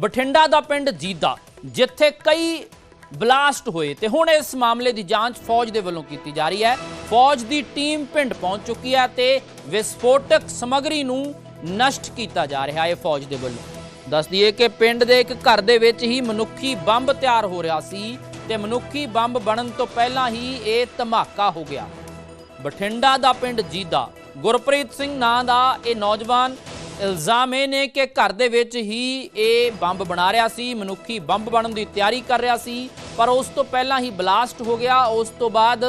ਬਠਿੰਡਾ ਦਾ ਪਿੰਡ ਜੀਦਾ, ਜਿੱਥੇ ਕਈ ਬਲਾਸਟ ਹੋਏ ਤੇ ਹੁਣ ਇਸ ਮਾਮਲੇ ਦੀ ਜਾਂਚ ਫੌਜ ਦੇ ਵੱਲੋਂ ਕੀਤੀ ਜਾ ਰਹੀ ਹੈ। ਫੌਜ ਦੀ ਟੀਮ ਪਿੰਡ ਪਹੁੰਚ ਚੁੱਕੀ ਹੈ ਤੇ ਵਿਸਫੋਟਕ ਸਮੱਗਰੀ ਨੂੰ ਨਸ਼ਟ ਕੀਤਾ ਜਾ ਰਿਹਾ ਹੈ ਫੌਜ ਦੇ ਵੱਲੋਂ। ਦੱਸ ਦਈਏ ਕਿ ਪਿੰਡ ਦੇ ਇੱਕ ਘਰ ਦੇ ਵਿੱਚ ਹੀ ਮਨੁੱਖੀ ਬੰਬ ਤਿਆਰ ਹੋ ਰਿਹਾ ਸੀ ਤੇ ਮਨੁੱਖੀ ਬੰਬ ਬਣਨ ਤੋਂ ਪਹਿਲਾਂ ਹੀ ਇਹ ਧਮਾਕਾ ਹੋ ਗਿਆ। ਬਠਿੰਡਾ ਦਾ ਪਿੰਡ ਜੀਦਾ, ਗੁਰਪ੍ਰੀਤ ਸਿੰਘ ਨਾਂ ਦਾ ਇਹ ਨੌਜਵਾਨ ਇਲਜ਼ਾਮ ਇਹ ਨੇ ਕਿ ਘਰ ਦੇ ਵਿੱਚ ਹੀ ਇਹ ਬੰਬ ਬਣਾ ਰਿਹਾ ਸੀ, ਮਨੁੱਖੀ ਬੰਬ ਬਣਨ ਦੀ ਤਿਆਰੀ ਕਰ ਰਿਹਾ ਸੀ, ਪਰ ਉਸ ਤੋਂ ਪਹਿਲਾਂ ਹੀ ਬਲਾਸਟ ਹੋ ਗਿਆ, ਉਸ ਤੋਂ ਬਾਅਦ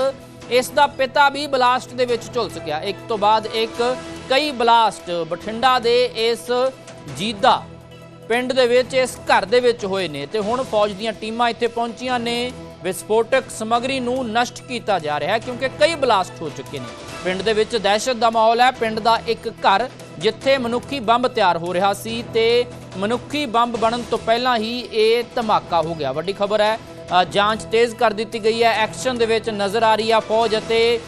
ਇਸ ਦਾ ਪਿਤਾ ਵੀ ਬਲਾਸਟ ਦੇ ਵਿੱਚ ਝੁਲਸ ਗਿਆ। ਇੱਕ ਤੋਂ ਬਾਅਦ ਇੱਕ ਕਈ ਬਲਾਸਟ ਬਠਿੰਡਾ ਦੇ ਇਸ ਜੀਦਾ ਪਿੰਡ ਦੇ ਵਿੱਚ ਇਸ ਘਰ ਦੇ ਵਿੱਚ ਹੋਏ ਨੇ ਤੇ ਹੁਣ ਫੌਜ ਦੀਆਂ ਟੀਮਾਂ ਇੱਥੇ ਪਹੁੰਚੀਆਂ ਨੇ। ਵਿਸਫੋਟਕ ਸਮੱਗਰੀ ਨੂੰ ਨਸ਼ਟ ਕੀਤਾ ਜਾ ਰਿਹਾ ਹੈ ਕਿਉਂਕਿ ਕਈ ਬਲਾਸਟ ਹੋ ਚੁੱਕੇ ਨੇ। ਪਿੰਡ ਦੇ ਵਿੱਚ ਦਹਿਸ਼ਤ ਦਾ ਮਾਹੌਲ ਹੈ, ਪਿੰਡ ਦਾ ਇੱਕ ਘਰ ਜਿੱਥੇ ਮਨੁੱਖੀ ਬੰਬ ਤਿਆਰ ਹੋ ਰਿਹਾ ਸੀ ਤੇ ਮਨੁੱਖੀ ਬੰਬ ਬਣਨ ਤੋਂ ਪਹਿਲਾਂ ਹੀ ਇਹ ਧਮਾਕਾ ਹੋ ਗਿਆ। ਵੱਡੀ ਖਬਰ ਹੈ ਜਾਂਚ ਤੇਜ਼ ਕਰ ਦਿੱਤੀ ਗਈ ਹੈ। ਐਕਸ਼ਨ ਦੇ ਵਿੱਚ ਨਜ਼ਰ ਆ ਰਹੀ ਆ ਫੌਜ ਅਤੇ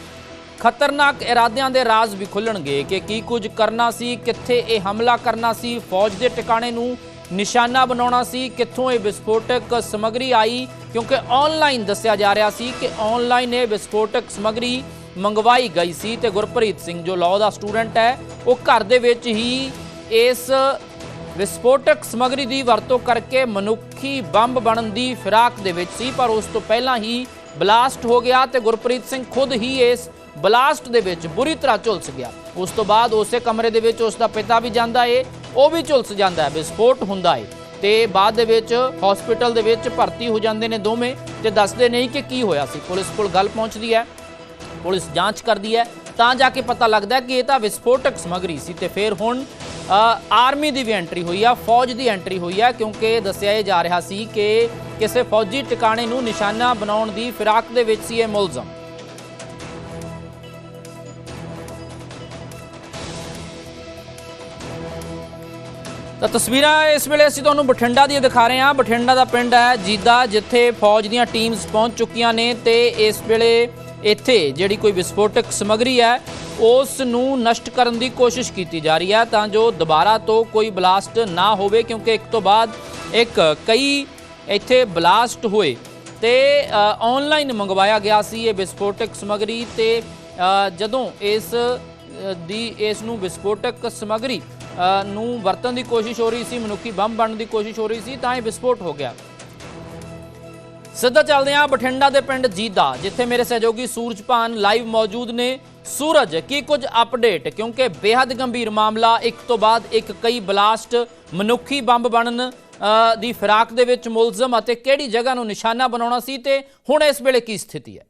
ਖਤਰਨਾਕ ਇਰਾਦਿਆਂ ਦੇ ਰਾਜ਼ ਵੀ ਖੁੱਲਣਗੇ ਕਿ ਕੀ ਕੁਝ ਕਰਨਾ ਸੀ, ਕਿੱਥੇ ਇਹ ਹਮਲਾ ਕਰਨਾ ਸੀ, ਫੌਜ ਦੇ ਟਿਕਾਣੇ ਨੂੰ ਨਿਸ਼ਾਨਾ ਬਣਾਉਣਾ ਸੀ, ਕਿੱਥੋਂ ਇਹ ਵਿਸਫੋਟਕ ਸਮੱਗਰੀ ਆਈ, ਕਿਉਂਕਿ ਆਨਲਾਈਨ ਦੱਸਿਆ ਜਾ ਰਿਹਾ ਸੀ ਕਿ ਆਨਲਾਈਨ ਇਹ ਵਿਸਫੋਟਕ ਸਮੱਗਰੀ ਮੰਗਵਾਈ ਗਈ ਸੀ ਤੇ ਗੁਰਪ੍ਰੀਤ ਸਿੰਘ ਜੋ ਲਾਅ ਦਾ ਸਟੂਡੈਂਟ ਹੈ, ਉਹ ਘਰ ਦੇ ਵਿੱਚ ਹੀ ਇਸ ਵਿਸਫੋਟਕ ਸਮੱਗਰੀ ਦੀ ਵਰਤੋਂ ਕਰਕੇ ਮਨੁੱਖੀ ਬੰਬ ਬਣਨ ਦੀ ਫਿਰਾਕ ਦੇ ਵਿੱਚ ਸੀ, ਪਰ ਉਸ ਤੋਂ ਪਹਿਲਾਂ ਹੀ ਬਲਾਸਟ ਹੋ ਗਿਆ ਤੇ ਗੁਰਪ੍ਰੀਤ ਸਿੰਘ ਖੁਦ ਹੀ ਇਸ ਬਲਾਸਟ ਦੇ ਵਿੱਚ ਬੁਰੀ ਤਰ੍ਹਾਂ ਝੁਲਸ ਗਿਆ। ਉਸ ਤੋਂ ਬਾਅਦ ਉਸੇ ਕਮਰੇ ਦੇ ਵਿੱਚ ਉਸ ਦਾ ਪਿਤਾ ਵੀ ਜਾਂਦਾ ਏ, ਉਹ ਵੀ ਝੁਲਸ ਜਾਂਦਾ ਹੈ, ਵਿਸਫੋਟ ਹੁੰਦਾ ਏ। ਤੇ ਬਾਅਦ ਦੇ ਵਿੱਚ ਹਸਪੀਟਲ ਦੇ ਵਿੱਚ ਭਰਤੀ ਹੋ ਜਾਂਦੇ ਨੇ ਦੋਵੇਂ ਤੇ ਦੱਸਦੇ ਨਹੀਂ ਕਿ ਕੀ ਹੋਇਆ ਸੀ। ਪੁਲਿਸ ਕੋਲ ਗੱਲ ਪਹੁੰਚਦੀ ਹੈ। ਪੁਲਿਸ ਜਾਂਚ ਕਰਦੀ ਹੈ ਤਾਂ ਜਾ ਕੇ ਪਤਾ ਲੱਗਦਾ ਕਿ ਇਹ ਤਾਂ ਵਿਸਫੋਟਕ ਸਮੱਗਰੀ ਸੀ ਤੇ ਫਿਰ ਹੁਣ ਅ, ਆਰਮੀ ਦੀ ਵੀ ਐਂਟਰੀ ਹੋਈ ਆ ਫੌਜ ਦੀ ਐਂਟਰੀ ਹੋਈ ਆ ਕਿਉਂਕਿ ਦੱਸਿਆ ਇਹ ਜਾ ਰਿਹਾ ਸੀ ਕਿ ਕਿਸੇ ਫੌਜੀ ਟਿਕਾਣੇ ਨੂੰ ਨਿਸ਼ਾਨਾ ਬਣਾਉਣ ਦੀ ਫਿਰਾਕ ਦੇ ਵਿੱਚ ਸੀ ਇਹ ਮੁਲਜ਼ਮ। ਤਾਂ ਤਸਵੀਰਾਂ ਇਸ ਵੇਲੇ ਅਸੀਂ ਤੁਹਾਨੂੰ ਬਠਿੰਡਾ ਦੀ ਦਿਖਾ ਰਹੇ ਹਾਂ। ਬਠਿੰਡਾ ਦਾ ਪਿੰਡ ਹੈ ਜੀਦਾ ਜਿੱਥੇ ਫੌਜ ਦੀਆਂ ਟੀਮਸ ਪਹੁੰਚ ਚੁੱਕੀਆਂ ਨੇ ਤੇ ਇਸ ਵੇਲੇ ਇੱਥੇ ਜਿਹੜੀ ਕੋਈ ਵਿਸਫੋਟਕ ਸਮੱਗਰੀ ਹੈ ਉਸ ਨੂੰ ਨਸ਼ਟ ਕਰਨ ਦੀ ਕੋਸ਼ਿਸ਼ ਕੀਤੀ ਜਾ ਰਹੀ ਹੈ ਤਾਂ ਜੋ ਦੁਬਾਰਾ ਤੋਂ ਕੋਈ ਬਲਾਸਟ ਨਾ ਹੋਵੇ, ਕਿਉਂਕਿ ਇੱਕ ਤੋਂ ਬਾਅਦ ਇੱਕ ਕਈ ਇੱਥੇ ਬਲਾਸਟ ਹੋਏ ਤੇ ਆਨਲਾਈਨ ਮੰਗਵਾਇਆ ਗਿਆ ਸੀ ਇਹ ਵਿਸਫੋਟਕ ਸਮੱਗਰੀ ਤੇ ਜਦੋਂ ਇਸ ਦੀ ਇਸ ਨੂੰ ਵਿਸਫੋਟਕ ਸਮੱਗਰੀ ਨੂੰ ਵਰਤਣ ਦੀ ਕੋਸ਼ਿਸ਼ ਹੋ ਰਹੀ ਸੀ, ਮਨੁੱਖੀ ਬੰਬ ਬਣਨ ਦੀ ਕੋਸ਼ਿਸ਼ ਹੋ ਰਹੀ ਸੀ ਤਾਂ ਇਹ ਵਿਸਫੋਟ ਹੋ ਗਿਆ। ਸਿੱਧਾ ਚੱਲਦੇ ਹਾਂ ਬਠਿੰਡਾ ਦੇ ਪਿੰਡ ਜੀਦਾ, ਜਿੱਥੇ ਮੇਰੇ ਸਹਿਯੋਗੀ ਸੂਰਜਪਾਨ ਲਾਈਵ ਮੌਜੂਦ ਨੇ। ਸੂਰਜ, ਕੀ ਕੁਝ ਅਪਡੇਟ? ਕਿਉਂਕਿ ਬੇहद ਗੰਭੀਰ ਮਾਮਲਾ, ਇੱਕ ਤੋਂ ਬਾਅਦ ਇੱਕ ਕਈ ਬਲਾਸਟ ਮਨੁੱਖੀ ਬੰਬ ਬਣਨ ਦੀ ਫਿਰਾਕ ਦੇ ਵਿੱਚ ਮੁਲਜ਼ਮ ਅਤੇ ਕਿਹੜੀ ਜਗ੍ਹਾ ਨੂੰ ਨਿਸ਼ਾਨਾ ਬਣਾਉਣਾ ਸੀ ਤੇ ਹੁਣ ਇਸ ਵੇਲੇ ਕੀ ਸਥਿਤੀ ਹੈ?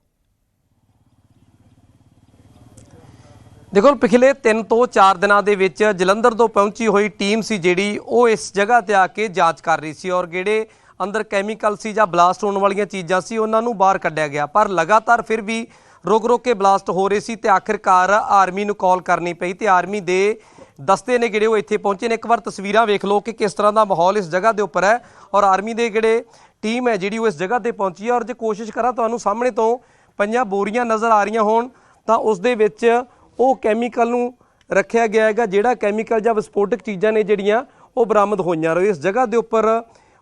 ਦੇਖੋ, ਪਿਛਲੇ 3 ਤੋਂ 4 ਦਿਨਾਂ ਦੇ ਵਿੱਚ ਜਲੰਧਰ ਤੋਂ ਪਹੁੰਚੀ ਹੋਈ ਟੀਮ ਸੀ ਜਿਹੜੀ ਉਹ ਇਸ ਜਗ੍ਹਾ ਤੇ ਆ ਕੇ ਜਾਂਚ ਕਰ ਰਹੀ ਸੀ ਔਰ ਜਿਹੜੇ ਅੰਦਰ ਕੈਮੀਕਲ ਸੀ ਜਾਂ ਬਲਾਸਟ ਹੋਣ ਵਾਲੀਆਂ ਚੀਜ਼ਾਂ ਸੀ, ਉਹਨਾਂ ਨੂੰ ਬਾਹਰ ਕੱਢਿਆ ਗਿਆ। ਪਰ ਲਗਾਤਾਰ ਫਿਰ ਵੀ ਰੁਕ ਰੁਕ ਕੇ ਬਲਾਸਟ ਹੋ ਰਹੇ ਸੀ ਤੇ ਆਖਿਰਕਾਰ ਆਰਮੀ ਨੂੰ ਕਾਲ ਕਰਨੀ ਪਈ ਤੇ ਆਰਮੀ ਦੇ ਦਸਤੇ ਨੇ ਜਿਹੜੇ ਉਹ ਇੱਥੇ ਪਹੁੰਚੇ ਨੇ। ਇੱਕ ਵਾਰ ਤਸਵੀਰਾਂ ਵੇਖ ਲਓ ਕਿ ਕਿਸ ਤਰ੍ਹਾਂ ਦਾ ਮਾਹੌਲ ਇਸ ਜਗ੍ਹਾ ਦੇ ਉੱਪਰ ਹੈ ਔਰ ਆਰਮੀ ਦੇ ਜਿਹੜੇ ਟੀਮ ਹੈ ਜਿਹੜੀ ਉਹ ਇਸ ਜਗ੍ਹਾ ਤੇ ਪਹੁੰਚੀ ਹੈ ਔਰ ਜੇ ਕੋਸ਼ਿਸ਼ ਕਰਾਂ ਤੁਹਾਨੂੰ ਸਾਹਮਣੇ ਤੋਂ ਪੰਜਾਂ ਬੋਰੀਆਂ ਨਜ਼ਰ ਆ ਰਹੀਆਂ ਹੋਣ, ਤਾਂ ਉਸ ਦੇ ਵਿੱਚ ਉਹ ਕੈਮੀਕਲ ਨੂੰ ਰੱਖਿਆ ਗਿਆ ਹੈਗਾ, ਜਿਹੜਾ ਕੈਮੀਕਲ ਜਾਂ ਵਿਸਫੋਟਕ ਚੀਜ਼ਾਂ ਨੇ ਜਿਹੜੀਆਂ ਉਹ ਬਰਾਮਦ ਹੋਈਆਂ ਰਹੇ ਇਸ ਜਗ੍ਹਾ ਦੇ ਉੱਪਰ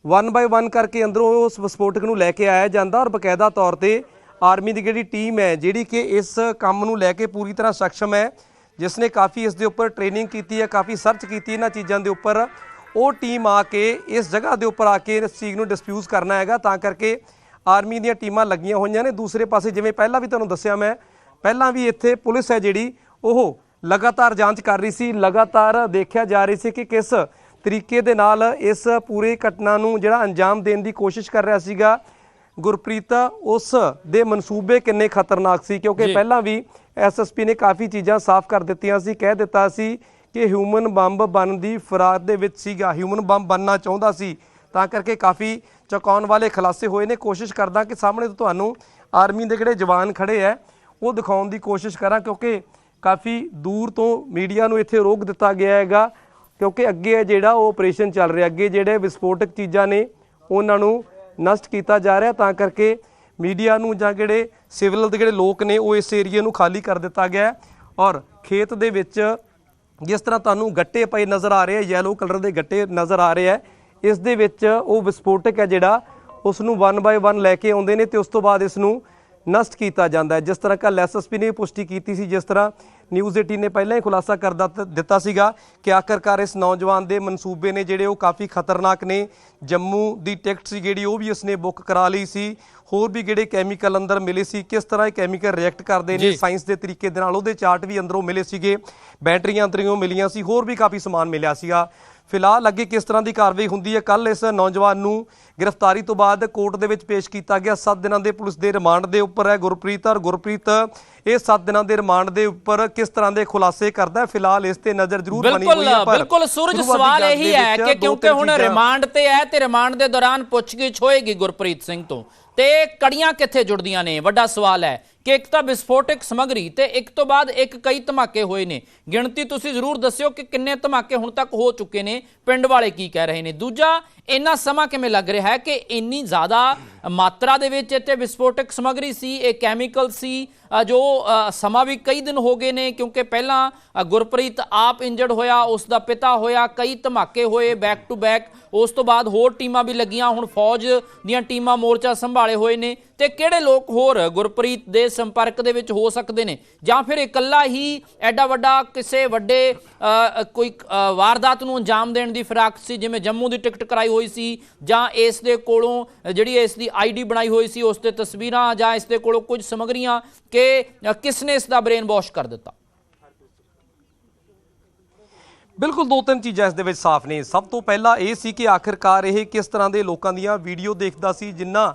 ਵਨ ਬਾਈ ਵਨ ਕਰਕੇ ਅੰਦਰੋਂ ਉਸ ਵਿਸਫੋਟਕ ਨੂੰ ਲੈ ਕੇ ਆਇਆ ਜਾਂਦਾ ਔਰ ਬਕਾਇਦਾ ਤੌਰ ਤੇ ਆਰਮੀ ਦੀ ਜਿਹੜੀ ਟੀਮ ਹੈ, ਜਿਹੜੀ ਕਿ ਇਸ ਕੰਮ ਨੂੰ ਲੈ ਕੇ ਪੂਰੀ ਤਰ੍ਹਾਂ ਸક્ષਮ ਹੈ, ਜਿਸ ਨੇ ਕਾਫੀ ਇਸ ਦੇ ਉੱਪਰ ਟ੍ਰੇਨਿੰਗ ਕੀਤੀ ਹੈ, ਕਾਫੀ ਸਰਚ ਕੀਤੀ ਇਹਨਾਂ ਚੀਜ਼ਾਂ ਦੇ ਉੱਪਰ, ਉਹ ਟੀਮ ਆ ਕੇ ਇਸ ਜਗ੍ਹਾ ਦੇ ਉੱਪਰ ਆ ਕੇ ਇਸ ਚੀਜ਼ ਨੂੰ ਡਿਸਪਿਊਜ਼ ਕਰਨਾ ਹੈਗਾ, ਤਾਂ ਕਰਕੇ ਆਰਮੀ ਦੀਆਂ ਟੀਮਾਂ ਲੱਗੀਆਂ ਹੋਈਆਂ ਨੇ। ਦੂਸਰੇ ਪਾਸੇ ਜਿਵੇਂ ਪਹਿਲਾਂ ਵੀ ਤੁਹਾਨੂੰ ਦੱਸਿਆ ਮੈਂ, ਪਹਿਲਾਂ ਵੀ ਇੱਥੇ ਪੁਲਿਸ ਹੈ ਜਿਹੜੀ, ਉਹ ਲਗਾਤਾਰ ਜਾਂਚ ਕਰ ਰਹੀ ਸੀ, ਲਗਾਤਾਰ ਦੇਖਿਆ ਜਾ ਰਹੀ ਸੀ ਕਿ ਕਿਸ ਤਰੀਕੇ ਦੇ ਨਾਲ ਇਸ ਪੂਰੀ ਘਟਨਾ ਨੂੰ ਜਿਹੜਾ ਅੰਜਾਮ ਦੇਣ ਦੀ ਕੋਸ਼ਿਸ਼ ਕਰ ਰਿਹਾ ਸੀਗਾ ਗੁਰਪ੍ਰੀਤ ਉਸ ਦੇ ਮਨਸੂਬੇ ਕਿੰਨੇ ਖਤਰਨਾਕ ਸੀ? ਕਿਉਂਕਿ ਪਹਿਲਾਂ ਵੀ ਐਸਐਸਪੀ ਨੇ ਕਾਫੀ ਚੀਜ਼ਾਂ ਸਾਫ਼ ਕਰ ਦਿੱਤੀਆਂ ਸੀ ਕਹਿ ਦਿੱਤਾ ਸੀ ਕਿ ਹਿਊਮਨ ਬੰਬ ਬਣਨ ਦੀ ਫਰਾਦ ਦੇ ਵਿੱਚ ਸੀਗਾ ਹਿਊਮਨ ਬੰਬ ਬਣਨਾ ਚਾਹੁੰਦਾ ਸੀ। ਤਾਂ ਕਰਕੇ ਕਾਫੀ ਚੁਕਾਉਣ ਵਾਲੇ ਖੁਲਾਸੇ ਹੋਏ ਨੇ। ਕੋਸ਼ਿਸ਼ ਕਰਦਾ ਕਿ ਸਾਹਮਣੇ ਤੋਂ ਤੁਹਾਨੂੰ ਆਰਮੀ ਦੇ ਜਿਹੜੇ ਜਵਾਨ ਖੜੇ ਐ ਉਹ ਦਿਖਾਉਣ ਦੀ ਕੋਸ਼ਿਸ਼ ਕਰਾਂ ਕਿਉਂਕਿ ਕਾਫੀ ਦੂਰ ਤੋਂ ਮੀਡੀਆ ਨੂੰ ਇੱਥੇ ਰੋਕ ਦਿੱਤਾ ਗਿਆ ਹੈਗਾ। ਕਿਉਂਕਿ ਅੱਗੇ ਹੈ ਜਿਹੜਾ ਉਹ ਆਪਰੇਸ਼ਨ ਚੱਲ ਰਿਹਾ, ਅੱਗੇ ਜਿਹੜੇ ਵਿਸਫੋਟਕ ਚੀਜ਼ਾਂ ਨੇ, ਉਹਨਾਂ ਨੂੰ ਨਸ਼ਟ ਕੀਤਾ ਜਾ ਰਿਹਾ, ਤਾਂ ਕਰਕੇ ਮੀਡੀਆ ਨੂੰ ਜਾਂ ਜਿਹੜੇ ਸਿਵਲ ਦੇ ਜਿਹੜੇ ਲੋਕ ਨੇ, ਉਹ ਇਸ ਏਰੀਆ ਨੂੰ ਖਾਲੀ ਕਰ ਦਿੱਤਾ ਗਿਆ ਔਰ ਖੇਤ ਦੇ ਵਿੱਚ ਜਿਸ ਤਰ੍ਹਾਂ ਤੁਹਾਨੂੰ ਗੱਟੇ ਪਏ ਨਜ਼ਰ ਆ ਰਹੇ ਆ ਯੈਲੋ ਕਲਰ ਦੇ ਗੱਟੇ ਨਜ਼ਰ ਆ ਰਹੇ ਆ ਇਸ ਦੇ ਵਿੱਚ ਉਹ ਵਿਸਫੋਟਕ ਹੈ ਜਿਹੜਾ, ਉਸ ਨੂੰ 1 ਬਾਏ 1 ਲੈ ਕੇ ਆਉਂਦੇ ਨੇ ਤੇ ਉਸ ਤੋਂ ਬਾਅਦ ਇਸ ਨੂੰ ਨਸ਼ਟ ਕੀਤਾ ਜਾਂਦਾ ਹੈ। ਜਿਸ ਤਰ੍ਹਾਂ ਕੱਲ ਐਸਐਸਪੀ ਨੇ ਪੁਸ਼ਟੀ ਕੀਤੀ ਸੀ, ਜਿਸ ਤਰ੍ਹਾਂ ਨਿਊਜ਼ 18 ਨੇ ਪਹਿਲਾਂ ਹੀ ਖੁਲਾਸਾ ਕਰ ਦਿੱਤ- ਦਿੱਤਾ ਸੀਗਾ ਕਿ ਆਖਰਕਾਰ ਇਸ ਨੌਜਵਾਨ ਦੇ ਮਨਸੂਬੇ ਨੇ ਜਿਹੜੇ ਉਹ ਕਾਫੀ ਖਤਰਨਾਕ ਨੇ। ਜੰਮੂ ਦੀ ਟਿਕਟ ਸੀ ਜਿਹੜੀ ਉਹ ਵੀ ਉਸਨੇ ਬੁੱਕ ਕਰਾ ਲਈ ਸੀ। ਹੋਰ ਵੀ ਜਿਹੜੇ ਕੈਮੀਕਲ ਅੰਦਰ ਮਿਲੇ ਸੀ? ਕਿਸ ਤਰ੍ਹਾਂ ਇਹ ਕੈਮੀਕਲ ਰਿਐਕਟ ਕਰਦੇ ਨੇ। ਸਾਇੰਸ ਦੇ ਤਰੀਕੇ ਦੇ ਨਾਲ ਉਹਦੇ ਚਾਰਟ ਵੀ ਅੰਦਰੋਂ ਮਿਲੇ ਸੀਗੇ। ਬੈਟਰੀਆਂ ਅੰਦਰੋਂ ਮਿਲੀਆਂ ਸੀ ਹੋਰ ਵੀ ਕਾਫੀ ਸਮਾਨ ਮਿਲਿਆ ਸੀਗਾ। ਫਿਲਹਾਲ ਅੱਗੇ ਕਿਸ ਤਰ੍ਹਾਂ ਦੀ ਕਾਰਵਾਈ ਹੁੰਦੀ ਹੈ? ਕੱਲ ਇਸ ਨੌਜਵਾਨ ਨੂੰ ਗ੍ਰਿਫਤਾਰੀ ਤੋਂ ਬਾਅਦ ਕੋਰਟ ਦੇ ਵਿੱਚ ਪੇਸ਼ ਕੀਤਾ ਗਿਆ। 7 ਦਿਨਾਂ ਦੇ ਪੁਲਿਸ ਦੇ ਰਿਮਾਂਡ ਦੇ ਉੱਪਰ ਹੈ ਗੁਰਪ੍ਰੀਤ ਔਰ ਗੁਰਪ੍ਰੀਤ ਇਹ 7 ਦਿਨਾਂ ਦੇ ਰਿਮਾਂਡ ਦੇ ਉੱਪਰ ਕਿਸ ਤਰ੍ਹਾਂ ਦੇ ਖੁਲਾਸੇ ਕਰਦਾ ਹੈ? ਫਿਲਹਾਲ ਇਸ ਤੇ ਨਜ਼ਰ ਜ਼ਰੂਰ ਬਣੀ ਹੋਈ ਹੈ ਪਰ ਬਿਲਕੁਲ ਸੂਰਜ ਸਵਾਲ ਇਹੀ ਹੈ ਕਿ ਕਿਉਂਕਿ ਹੁਣ ਰਿਮਾਂਡ ਤੇ ਹੈ ਤੇ ਰਿਮਾਂਡ ਦੇ ਦੌਰਾਨ ਪੁੱਛਗਿੱਛ ਹੋਏਗੀ ਗੁਰਪ੍ਰੀਤ ਸਿੰਘ ਤੋਂ। ਤੇ ਕੜੀਆਂ ਕਿੱਥੇ ਜੁੜਦੀਆਂ ਨੇ? ਵੱਡਾ ਸਵਾਲ ਹੈ। ਕਿ ਇੱਕ ਤਾਂ ਵਿਸਫੋਟਕ ਸਮਗਰੀ ਤੇ ਇੱਕ ਤੋਂ ਬਾਅਦ ਇੱਕ ਕਈ ਧਮਾਕੇ ਹੋਏ ਨੇ। ਗਿਣਤੀ ਤੁਸੀਂ ਜ਼ਰੂਰ ਦੱਸਿਓ ਕਿ ਕਿੰਨੇ ਧਮਾਕੇ ਹੁਣ ਤੱਕ ਹੋ ਚੁੱਕੇ ਨੇ। ਪਿੰਡ ਵਾਲੇ ਕੀ ਕਹਿ ਰਹੇ ਨੇ? ਦੂਜਾ, ਇੰਨਾ ਸਮਾਂ ਕਿਵੇਂ ਲੱਗ ਰਿਹਾ ਹੈ ਕਿ ਇੰਨੀ ਜ਼ਿਆਦਾ ਮਾਤਰਾ ਦੇ ਵਿੱਚ ਇੱਥੇ ਵਿਸਫੋਟਕ ਸਮਗਰੀ ਸੀ, ਇਹ ਕੈਮੀਕਲ ਸੀ ਜੋ ਸਮਾਂ ਵੀ ਕਈ ਦਿਨ ਹੋ ਗਏ ਨੇ ਕਿਉਂਕਿ ਪਹਿਲਾਂ ਗੁਰਪ੍ਰੀਤ ਆਪ ਇੰਜਰਡ ਹੋਇਆ, ਉਸ ਦਾ ਪਿਤਾ ਹੋਇਆ, ਕਈ ਧਮਾਕੇ ਹੋਏ ਬੈਕ ਟੂ ਬੈਕ ਉਸ ਤੋਂ ਬਾਅਦ ਹੋਰ ਟੀਮਾਂ ਵੀ ਲੱਗੀਆਂ, ਹੁਣ ਫੌਜ ਦੀਆਂ ਟੀਮਾਂ ਮੋਰਚਾ ਸੰਭਾਲੇ ਹੋਏ ਨੇ। ਤੇ ਕਿਹੜੇ ਲੋਕ ਹੋਰ ਗੁਰਪ੍ਰੀਤ ਦੇ ਸੰਪਰਕ ਦੇ ਵਿੱਚ ਹੋ ਸਕਦੇ ਨੇ ਜਾਂ ਫਿਰ ਇਕੱਲਾ ਹੀ ਐਡਾ ਵੱਡਾ ਕਿਸੇ ਵੱਡੇ ਕੋਈ ਵਾਰਦਾਤ ਨੂੰ ਅੰਜਾਮ ਦੇਣ ਦੀ ਫਿਰਾਕ ਸੀ ਜਿਵੇਂ ਜੰਮੂ ਦੀ ਟਿਕਟ ਕਰਾਈ ਹੋਈ ਸੀ ਜਾਂ ਇਸ ਦੇ ਕੋਲੋਂ ਅ, ਜਿਹੜੀ ਇਸ ਦੀ ਆਈਡੀ ਬਣਾਈ ਹੋਈ ਸੀ ਉਸ ਤੇ ਤਸਵੀਰਾਂ ਜਾਂ ਇਸ ਦੇ ਕੋਲੋਂ ਕੁਝ ਸਮਗਰੀਆਂ ਕਿ ਕਿਸ ਨੇ ਇਸ ਦਾ ਬ੍ਰੇਨ ਵਾਸ਼ ਕਰ ਦਿੱਤਾ? ਬਿਲਕੁਲ ਦੋ ਤਿੰਨ ਚੀਜ਼ਾਂ ਇਸ ਦੇ ਵਿੱਚ ਸਾਫ਼ ਨੇ। ਸਭ ਤੋਂ ਪਹਿਲਾਂ ਇਹ ਸੀ ਕਿ ਆਖਿਰਕਾਰ ਇਹ ਕਿਸ ਤਰ੍ਹਾਂ ਦੇ ਲੋਕਾਂ ਦੀਆਂ ਵੀਡੀਓ ਦੇਖਦਾ ਸੀ ਜਿੰਨਾ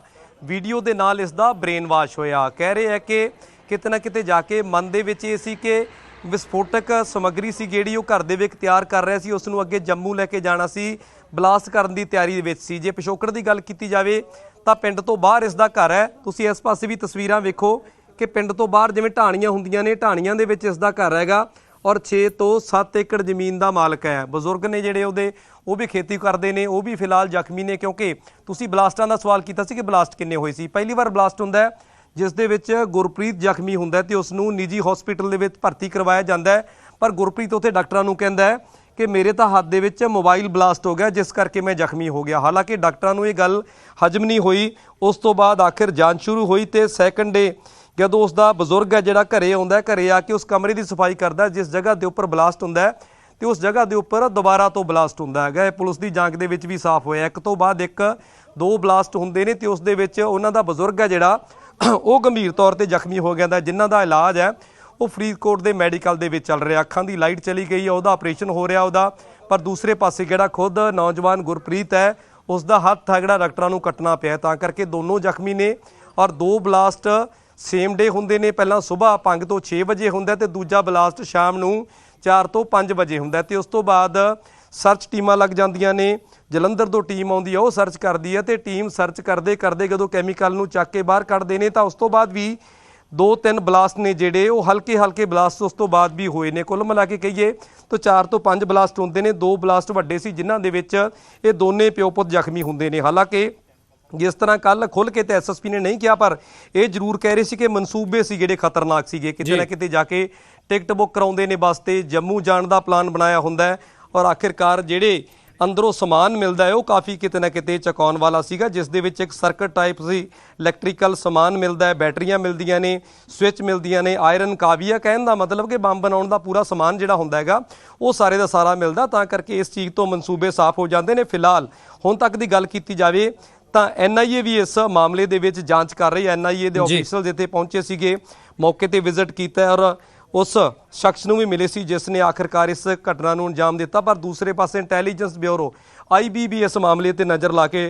ਵੀਡੀਓ ਦੇ ਨਾਲ ਇਸ ਦਾ ਬ੍ਰੇਨ ਵਾਸ਼ ਹੋਇਆ। ਕਹਿ ਰਹੇ ਹੈ ਕਿ ਕਿਤੇ ਨਾ ਕਿਤੇ ਜਾ ਕੇ ਮਨ ਦੇ ਵਿੱਚ ਇਹ ਸੀ ਕਿ ਵਿਸਫੋਟਕ ਸਮੱਗਰੀ ਸੀ ਜਿਹੜੀ ਉਹ ਘਰ ਦੇ ਵਿੱਚ ਤਿਆਰ ਕਰ ਰਿਹਾ ਸੀ। ਉਸ ਨੂੰ ਅੱਗੇ ਜੰਮੂ ਲੈ ਕੇ ਜਾਣਾ ਸੀ, ਬਲਾਸਟ ਕਰਨ ਦੀ ਤਿਆਰੀ ਦੇ ਵਿੱਚ ਸੀ। ਜੇ ਪਿਛੋਕੜ ਦੀ ਗੱਲ ਕੀਤੀ ਜਾਵੇ ਤਾਂ ਪਿੰਡ ਤੋਂ ਬਾਹਰ ਇਸ ਦਾ ਘਰ ਹੈ। ਤੁਸੀਂ ਇਸ ਪਾਸੇ ਵੀ ਤਸਵੀਰਾਂ ਵੇਖੋ ਕਿ ਪਿੰਡ ਤੋਂ ਬਾਹਰ ਜਿਵੇਂ ਢਾਣੀਆਂ ਹੁੰਦੀਆਂ ਨੇ, ਢਾਣੀਆਂ ਦੇ ਵਿੱਚ ਇਸ ਦਾ ਘਰ ਹੈਗਾ। ਔਰ 6 ਤੋਂ 7 ਏਕੜ ਜ਼ਮੀਨ ਦਾ ਮਾਲਕ ਹੈ। ਬਜ਼ੁਰਗ ਨੇ ਜਿਹੜੇ ਉਹਦੇ, ਉਹ ਵੀ ਖੇਤੀ ਕਰਦੇ ਨੇ, ਉਹ ਵੀ ਫਿਲਹਾਲ ਜ਼ਖਮੀ ਨੇ ਕਿਉਂਕਿ ਤੁਸੀਂ ਬਲਾਸਟਾਂ ਦਾ ਸਵਾਲ ਕੀਤਾ ਸੀ ਕਿ ਬਲਾਸਟ ਕਿੰਨੇ ਹੋਏ ਸੀ। ਪਹਿਲੀ ਵਾਰ ਬਲਾਸਟ ਹੁੰਦਾ ਹੈ, ਜਿਸ ਦੇ ਵਿੱਚ ਗੁਰਪ੍ਰੀਤ ਜ਼ਖਮੀ ਹੁੰਦਾ ਹੈ ਤੇ ਉਸ ਨੂੰ ਨਿੱਜੀ ਹਸਪੀਟਲ ਦੇ ਵਿੱਚ ਭਰਤੀ ਕਰਵਾਇਆ ਜਾਂਦਾ ਹੈ। ਪਰ ਗੁਰਪ੍ਰੀਤ ਉੱਥੇ ਡਾਕਟਰਾਂ ਨੂੰ ਕਹਿੰਦਾ ਹੈ ਕਿ ਮੇਰੇ ਤਾਂ ਹੱਥ ਦੇ ਵਿੱਚ ਮੋਬਾਈਲ ਬਲਾਸਟ ਹੋ ਗਿਆ, ਜਿਸ ਕਰਕੇ ਮੈਂ ਜ਼ਖਮੀ ਹੋ ਗਿਆ। ਹਾਲਾਂਕਿ ਡਾਕਟਰਾਂ ਨੂੰ ਇਹ ਗੱਲ ਹਜਮ ਨਹੀਂ ਹੋਈ। ਉਸ ਤੋਂ ਬਾਅਦ ਆਖਿਰ ਜਾਂਚ ਸ਼ੁਰੂ ਹੋਈ ਤੇ ਸੈਕੰਡ ਡੇ ਜਦੋਂ ਉਸ ਦਾ ਬਜ਼ੁਰਗ ਹੈ ਜਿਹੜਾ ਘਰੇ ਆਉਂਦਾ ਹੈ, ਘਰੇ ਆ ਕੇ ਉਸ ਕਮਰੇ ਦੀ ਸਫ਼ਾਈ ਕਰਦਾ ਜਿਸ ਜਗ੍ਹਾ ਦੇ ਉੱਪਰ ਬਲਾਸਟ ਹੁੰਦਾ ਹੈ, ਤੇ ਉਸ ਜਗ੍ਹਾ ਦੇ ਉੱਪਰ ਦੁਬਾਰਾ ਤੋਂ ਬਲਾਸਟ ਹੁੰਦਾ ਹੈਗਾ। ਇਹ ਪੁਲਿਸ ਦੀ ਜਾਂਚ ਦੇ ਵਿੱਚ ਵੀ ਸਾਫ਼ ਹੋਇਆ। ਇੱਕ ਤੋਂ ਬਾਅਦ ਇੱਕ, ਦੋ ਬਲਾਸਟ ਹੁੰਦੇ ਨੇ ਤੇ ਉਸ ਦੇ ਵਿੱਚ ਉਹਨਾਂ ਦਾ ਬਜ਼ੁਰਗ ਹੈ ਜਿਹੜਾ, ਉਹ ਗੰਭੀਰ ਤੌਰ ਤੇ ਜ਼ਖਮੀ ਹੋ ਗਿਆ ਦਾ ਜਿਨ੍ਹਾਂ ਦਾ ਇਲਾਜ ਹੈ, ਉਹ ਫਰੀਦਕੋਟ ਦੇ ਮੈਡੀਕਲ ਦੇ ਵਿੱਚ ਚੱਲ ਰਿਹਾ। ਅੱਖਾਂ ਦੀ ਲਾਈਟ ਚਲੀ ਗਈ ਹੈ, ਉਹਦਾ ਆਪਰੇਸ਼ਨ ਹੋ ਰਿਹਾ ਉਹਦਾ, ਪਰ ਦੂਸਰੇ ਪਾਸੇ ਜਿਹੜਾ ਖੁਦ ਨੌਜਵਾਨ ਗੁਰਪ੍ਰੀਤ ਹੈ ਉਸ ਦਾ ਹੱਥ ਹੈ ਜਿਹੜਾ ਡਾਕਟਰਾਂ ਨੂੰ ਕੱਟਣਾ ਪਿਆ ਤਾਂ ਕਰਕੇ ਦੋਨੋਂ ਜ਼ਖਮੀ ਨੇ ਔਰ ਦੋ ਬਲਾਸਟ ਸੇਮ ਡੇ ਹੁੰਦੇ ਨੇ, ਪਹਿਲਾਂ ਸਵੇਰ 5 ਤੋਂ 6 ਵਜੇ ਹੁੰਦਾ ਤੇ ਦੂਜਾ ਬਲਾਸਟ ਸ਼ਾਮ ਨੂੰ 4 ਤੋਂ 5 ਵਜੇ ਹੁੰਦਾ ਤੇ ਉਸ ਤੋਂ ਬਾਅਦ ਸਰਚ ਟੀਮਾਂ ਲੱਗ ਜਾਂਦੀਆਂ ਨੇ, ਜਲੰਧਰ ਤੋਂ ਟੀਮ ਆਉਂਦੀ ਹੈ ਉਹ ਸਰਚ ਕਰਦੀ ਹੈ ਤੇ ਟੀਮ ਸਰਚ ਕਰਦੇ ਕਰਦੇ ਜਦੋਂ ਕੈਮੀਕਲ ਨੂੰ ਚੱਕ ਕੇ ਬਾਹਰ ਕੱਢਦੇ ਨੇ ਤਾਂ ਉਸ ਤੋਂ ਬਾਅਦ ਵੀ ਦੋ ਤਿੰਨ ਬਲਾਸਟ ਨੇ ਜਿਹੜੇ, ਉਹ ਹਲਕੇ ਹਲਕੇ ਬਲਾਸਟ ਉਸ ਤੋਂ ਬਾਅਦ ਵੀ ਹੋਏ ਨੇ। ਕੁੱਲ ਮਿਲਾ ਕੇ ਕਹੀਏ ਤਾਂ 4 ਤੋਂ 5 ਬਲਾਸਟ ਹੁੰਦੇ ਨੇ, ਦੋ ਬਲਾਸਟ ਵੱਡੇ ਸੀ ਜਿਨ੍ਹਾਂ ਦੇ ਵਿੱਚ ਇਹ ਦੋਨੇ ਪਿਓ ਪੁੱਤ ਜ਼ਖਮੀ ਹੁੰਦੇ ਨੇ। ਹਾਲਾਂਕਿ ਜਿਸ ਤਰ੍ਹਾਂ ਕੱਲ ਖੁੱਲ ਕੇ ਤੇ ਐਸਐਸਪੀ ਨੇ ਨਹੀਂ ਕਿਹਾ ਪਰ ਇਹ ਜ਼ਰੂਰ ਕਹਿ ਰਹੇ ਸੀ ਕਿ ਮਨਸੂਬੇ ਸੀ ਜਿਹੜੇ ਖਤਰਨਾਕ ਸੀਗੇ। ਕਿਤੇ ਨਾ ਕਿਤੇ ਜਾ ਕੇ ਟਿਕਟ ਬੁੱਕ ਕਰਾਉਂਦੇ ਨੇ ਬੱਸ ਤੇ ਜੰਮੂ ਜਾਣ ਦਾ ਪਲਾਨ ਬਣਾਇਆ ਹੁੰਦਾ ਔਰ ਆਖਿਰਕਾਰ ਜਿਹੜੇ ਅੰਦਰੋਂ ਸਮਾਨ ਮਿਲਦਾ ਹੈ ਉਹ ਕਾਫੀ ਕਿਤੇ ਨਾ ਕਿਤੇ ਚਕਾਉਣ ਵਾਲਾ ਸੀਗਾ ਜਿਸ ਦੇ ਵਿੱਚ ਇੱਕ ਸਰਕਟ ਟਾਈਪ ਸੀ ਇਲੈਕਟ੍ਰੀਕਲ ਸਮਾਨ ਮਿਲਦਾ ਹੈ ਬੈਟਰੀਆਂ ਮਿਲਦੀਆਂ ਨੇ ਸਵਿਚ ਮਿਲਦੀਆਂ ਨੇ ਆਇਰਨ ਕਾਵੀਆ ਕਹਿਣ ਦਾ ਮਤਲਬ ਕਿ ਬੰਬ ਬਣਾਉਣ ਦਾ ਪੂਰਾ ਸਮਾਨ ਜਿਹੜਾ ਹੁੰਦਾ ਹੈਗਾ ਉਹ ਸਾਰੇ ਦਾ ਸਾਰਾ ਮਿਲਦਾ ਤਾਂ ਕਰਕੇ ਇਸ ਚੀਜ਼ ਤੋਂ ਮਨਸੂਬੇ ਸਾਫ਼ ਹੋ ਜਾਂਦੇ ਨੇ। ਫਿਲਹਾਲ ਹੁਣ ਤੱਕ ਦੀ ਗੱਲ ਕੀਤੀ ਜਾਵੇ ਤਾਂ ਐਨਆਈਏ ਵੀ ਇਸ ਮਾਮਲੇ ਦੇ ਵਿੱਚ ਜਾਂਚ ਕਰ ਰਹੀ ਹੈ। ਐਨਆਈਏ ਦੇ ਆਫੀਸਰ ਜਿੱਥੇ ਪਹੁੰਚੇ ਸੀਗੇ ਮੌਕੇ ਤੇ ਵਿਜ਼ਿਟ ਕੀਤਾ ਔਰ ਉਸ ਸ਼ਖਸ ਨੂੰ ਵੀ ਮਿਲੇ ਸੀ ਜਿਸ ਨੇ ਆਖਿਰਕਾਰ ਇਸ ਘਟਨਾ ਨੂੰ ਅੰਜਾਮ ਦਿੱਤਾ। ਪਰ ਦੂਸਰੇ ਪਾਸੇ ਇੰਟੈਲੀਜੈਂਸ ਬਿਊਰੋ ਆਈਬੀਬੀ ਇਸ ਮਾਮਲੇ ਤੇ ਨਜ਼ਰ ਲਾ ਕੇ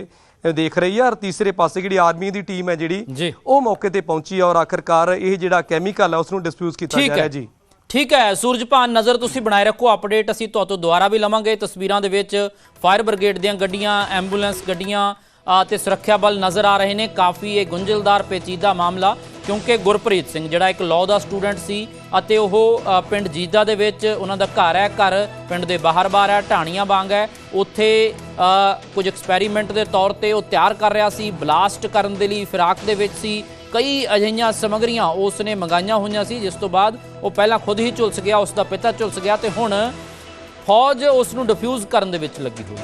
ਦੇਖ ਰਹੀ ਹੈ। ਔਰ ਤੀਸਰੇ ਪਾਸੇ ਜਿਹੜੀ ਆਰਮੀ ਦੀ ਟੀਮ ਹੈ ਜਿਹੜੀ। ਉਹ ਮੌਕੇ ਤੇ ਪਹੁੰਚੀ ਔਰ ਆਖਿਰਕਾਰ ਇਹ ਜਿਹੜਾ ਕੈਮੀਕਲ ਹੈ ਉਸ ਨੂੰ ਡਿਸਪਿਊਜ਼ ਕੀਤਾ ਜਾ ਰਿਹਾ ਜੀ। ਠੀਕ ਹੈ। ਸੂਰਜਪਾਨ ਨਜ਼ਰ ਤੁਸੀਂ ਬਣਾਏ ਰੱਖੋ। ਅਪਡੇਟ ਅਸੀਂ ਤੁਹਾਤੋਂ ਦੁਬਾਰਾ ਵੀ ਲਵਾਂਗੇ। ਤਸਵੀਰਾਂ ਦੇ ਵਿੱਚ ਫਾਇਰ ਬ੍ਰਿਗੇਡ ਦੀਆਂ ਗੱਡੀਆਂ ਐਂਬੂਲੈਂਸ ਗੱਡੀਆਂ ਤੇ ਸੁਰੱਖਿਆ ਬਲ ਨਜ਼ਰ ਆ ਰਹੇ ਨੇ। ਕਾਫੀ ਇਹ ਗੁੰਝਲਦਾਰ ਪੇਚੀਦਾ ਮਾਮਲਾ, ਕਿਉਂਕਿ ਗੁਰਪ੍ਰੀਤ ਸਿੰਘ, ਜਿਹੜਾ ਇੱਕ ਲਾਅ ਦਾ ਸਟੂਡੈਂਟ ਸੀ ਅਤੇ ਉਹ ਪਿੰਡ ਜੀਦਾ ਦੇ ਵਿੱਚ ਉਹਨਾਂ ਦਾ ਘਰ ਹੈ। ਘਰ ਪਿੰਡ ਦੇ ਬਾਹਰ-ਬਾਹਰ ਹੈ, ਢਾਣੀਆਂ ਵਾਂਗ ਹੈ। ਉੱਥੇ ਕੁਝ ਐਕਸਪੈਰੀਮੈਂਟ ਦੇ ਤੌਰ ਤੇ ਉਹ ਤਿਆਰ ਕਰ ਰਿਹਾ ਸੀ, ਬਲਾਸਟ ਕਰਨ ਦੇ ਲਈ ਫਿਰਾਕ ਦੇ ਵਿੱਚ ਸੀ। ਕਈ ਅਜਿਹੀਆਂ ਸਮਗਰੀਆਂ ਉਸ ਨੇ ਮੰਗਾਈਆਂ ਹੋਈਆਂ ਸੀ, ਜਿਸ ਤੋਂ ਬਾਅਦ ਉਹ ਪਹਿਲਾਂ ਖੁਦ ਹੀ ਝੁਲਸ ਗਿਆ, ਉਸ ਦਾ ਪਿਤਾ ਝੁਲਸ ਗਿਆ ਤੇ ਹੁਣ ਫੌਜ ਉਸ ਨੂੰ ਡਿਫਿਊਜ਼ ਕਰਨ ਦੇ ਵਿੱਚ ਲੱਗੀ ਹੋਈ